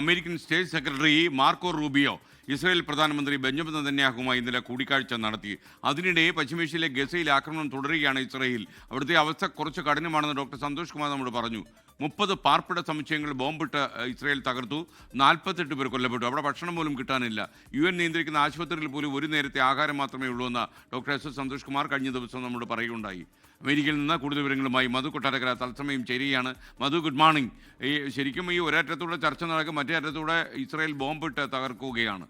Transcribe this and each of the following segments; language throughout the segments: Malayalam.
American state secretary Marco Rubio Israel പ്രധാനമന്ത്രി ബെഞ്ചമിൻ നെതന്യാഹുമായി ഇന്നലെ കൂടിക്കാഴ്ച നടത്തി. അതിനിടെ പശ്ചിമേഷ്യയിലെ ഗസയിൽ ആക്രമണം തുടരുകയാണ് ഇസ്രായേൽ. അവിടുത്തെ അവസ്ഥ കുറച്ച് കഠിനമാണെന്ന് ഡോക്ടർ സന്തോഷ് കുമാർ നമ്മോട് പറഞ്ഞു. മുപ്പത് പാർപ്പിട സമുച്ചയങ്ങൾ ബോംബിട്ട് ഇസ്രയേൽ തകർത്തു. നാൽപ്പത്തെട്ട് പേർ കൊല്ലപ്പെട്ടു. അവിടെ ഭക്ഷണം പോലും കിട്ടാനില്ല. യു എൻ നിയന്ത്രിക്കുന്ന ആശുപത്രിയിൽ പോലും ഒരു നേരത്തെ ആഹാരം മാത്രമേ ഉള്ളൂ എന്ന് doctor S S Santhosh Kumar കഴിഞ്ഞ ദിവസം നമ്മോട് പറയുകയുണ്ടായി. അമേരിക്കയിൽ നിന്ന് കൂടുതൽ വിവരങ്ങളുമായി മധു കൊട്ടാരക്കര തത്സമയം ചേരുകയാണ്. മധു ഗുഡ് മോർണിംഗ് ഈ ശരിക്കും ഈ ഒരറ്റത്തൂടെ ചർച്ച നടക്കും മറ്റേ അറ്റത്തൂടെ ഇസ്രായേൽ ബോംബിട്ട് തകർക്കുകയാണ്.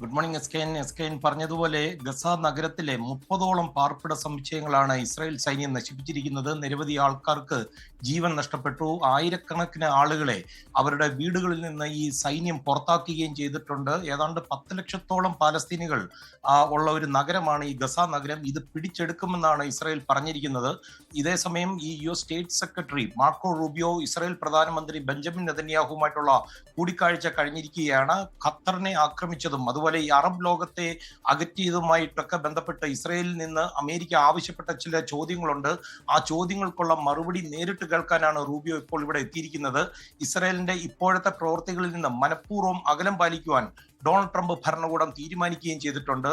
Good morning S K N S K N പറഞ്ഞതുപോലെ ഗസ നഗരത്തിലെ മുപ്പതോളം പാർപ്പിട സമുച്ചയങ്ങളാണ് ഇസ്രായേൽ സൈന്യം നശിപ്പിച്ചിരിക്കുന്നത്. നിരവധി ആൾക്കാർക്ക് ജീവൻ നഷ്ടപ്പെട്ടു. ആയിരക്കണക്കിന് ആളുകളെ അവരുടെ വീടുകളിൽ നിന്ന് ഈ സൈന്യം പുറത്താക്കുകയും ചെയ്തിട്ടുണ്ട്. ഏതാണ്ട് പത്ത് ലക്ഷത്തോളം പാലസ്തീനികൾ ഉള്ള ഒരു നഗരമാണ് ഈ ഗസ നഗരം. ഇത് പിടിച്ചെടുക്കുമെന്നാണ് ഇസ്രായേൽ പറഞ്ഞിരിക്കുന്നത്. ഇതേസമയം ഈ U state secretary Marco Rubio Israel പ്രധാനമന്ത്രി ബെഞ്ചമിൻ നെതന്യാഹുമായിട്ടുള്ള കൂടിക്കാഴ്ച കഴിഞ്ഞിരിക്കുകയാണ്. ഖത്തറിനെ ആക്രമിച്ചതും അതുപോലെ ഈ അറബ് ലോകത്തെ അകറ്റിയതുമായിട്ടൊക്കെ ബന്ധപ്പെട്ട് ഇസ്രയേലിൽ നിന്ന് അമേരിക്ക ആവശ്യപ്പെട്ട ചില ചോദ്യങ്ങളുണ്ട്. ആ ചോദ്യങ്ങൾക്കുള്ള മറുപടി നേരിട്ട് കേൾക്കാനാണ് റൂബിയോ ഇപ്പോൾ ഇവിടെ എത്തിയിരിക്കുന്നത്. ഇസ്രയേലിന്റെ ഇപ്പോഴത്തെ പ്രവൃത്തികളിൽ നിന്ന് മനഃപൂർവം അകലം പാലിക്കുവാൻ ഡൊണാൾഡ് ട്രംപ് ഭരണകൂടം തീരുമാനിക്കുകയും ചെയ്തിട്ടുണ്ട്.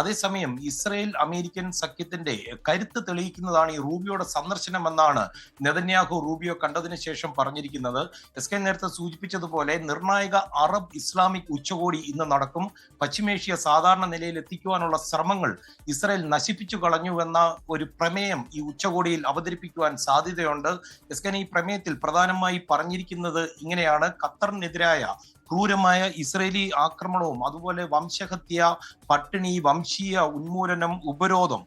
അതേസമയം ഇസ്രയേൽ അമേരിക്കൻ സഖ്യത്തിന്റെ കരുത്ത് തെളിയിക്കുന്നതാണ് ഈ റൂബിയോയുടെ സന്ദർശനം എന്നാണ് നെതന്യാഹു റൂബിയോ കണ്ടതിന് ശേഷം പറഞ്ഞിരിക്കുന്നത്. എസ് കെ നേരത്തെ സൂചിപ്പിച്ചതുപോലെ നിർണായക അറബ് ഇസ്ലാമിക് ഉച്ചകോടി ഇന്ന് നടക്കും. പശ്ചിമേഷ്യ സാധാരണ നിലയിൽ എത്തിക്കുവാനുള്ള ശ്രമങ്ങൾ ഇസ്രയേൽ നശിപ്പിച്ചു കളഞ്ഞു എന്ന ഒരു പ്രമേയം ഈ ഉച്ചകോടിയിൽ അവതരിപ്പിക്കുവാൻ സാധ്യതയുണ്ട്. എസ് കെ ഈ പ്രമേയത്തിൽ പ്രധാനമായി പറഞ്ഞിരിക്കുന്നത് ഇങ്ങനെയാണ്. ഖത്തറിനെതിരായ ക്രൂരമായ ഇസ്രയേലി ആക്രമണവും അതുപോലെ വംശഹത്യ പട്ടിണി വംശീയ ഉന്മൂലനം ഉപരോധം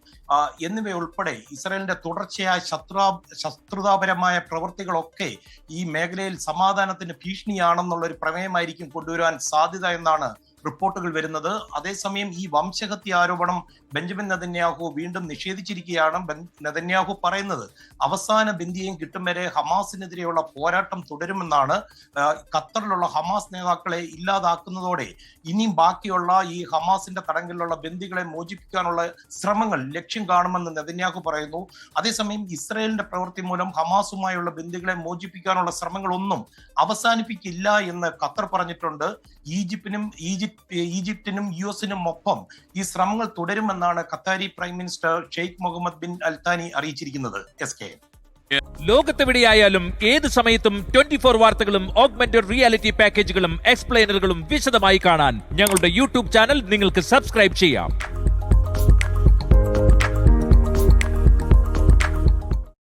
എന്നിവയുൾപ്പെടെ ഇസ്രയേലിന്റെ തുടർച്ചയായ ശത്രു ശത്രുതാപരമായ പ്രവൃത്തികളൊക്കെ ഈ മേഖലയിൽ സമാധാനത്തിന് ഭീഷണിയാണെന്നുള്ള ഒരു പ്രമേയമായിരിക്കും കൊണ്ടുവരാൻ സാധ്യത എന്നാണ് റിപ്പോർട്ടുകൾ വരുന്നത്. അതേസമയം ഈ വംശഹത്യ ആരോപണം ബെഞ്ചമിൻ നെതന്യാഹു വീണ്ടും നിഷേധിച്ചിരിക്കുകയാണ് നെതന്യാഹു പറയുന്നത്. അവസാന ബിന്ദിയും കിട്ടും വരെ ഹമാസിനെതിരെയുള്ള പോരാട്ടം തുടരുമെന്നാണ് ഖത്തറിലുള്ള ഹമാസ് നേതാക്കളെ ഇല്ലാതാക്കുന്നതോടെ ഇനിയും ബാക്കിയുള്ള ഈ ഹമാസിന്റെ തടങ്കലിലുള്ള ബന്ദികളെ മോചിപ്പിക്കാനുള്ള ശ്രമങ്ങൾ ലക്ഷ്യം കാണുമെന്ന് നെതന്യാഹു പറയുന്നു. അതേസമയം ഇസ്രയേലിന്റെ പ്രവൃത്തി മൂലം ഹമാസുമായുള്ള ബന്ദികളെ മോചിപ്പിക്കാനുള്ള ശ്രമങ്ങളൊന്നും അവസാനിപ്പിക്കില്ല എന്ന് ഖത്തർ പറഞ്ഞിട്ടുണ്ട്. ഈജിപ്തിനും ഈജിപ്ത് ഈജിപ്തിനും യു എസിനും ഒപ്പം ഈ ശ്രമങ്ങൾ തുടരുമെന്നാണ് Qatari prime minister Sheikh Mohammed bin Al Thani അറിയിച്ചിരിക്കുന്നത്. എസ് കെ ലോകത്തെവിടെയായാലും ഏത് സമയത്തും ട്വന്റി ഫോർ വാർത്തകളും ഓഗ്മെന്റഡ് റിയാലിറ്റി പാക്കേജുകളും എക്സ്പ്ലെയിനറുകളും വിശദമായി കാണാൻ ഞങ്ങളുടെ യൂട്യൂബ് ചാനൽ നിങ്ങൾക്ക് സബ്സ്ക്രൈബ് ചെയ്യാം.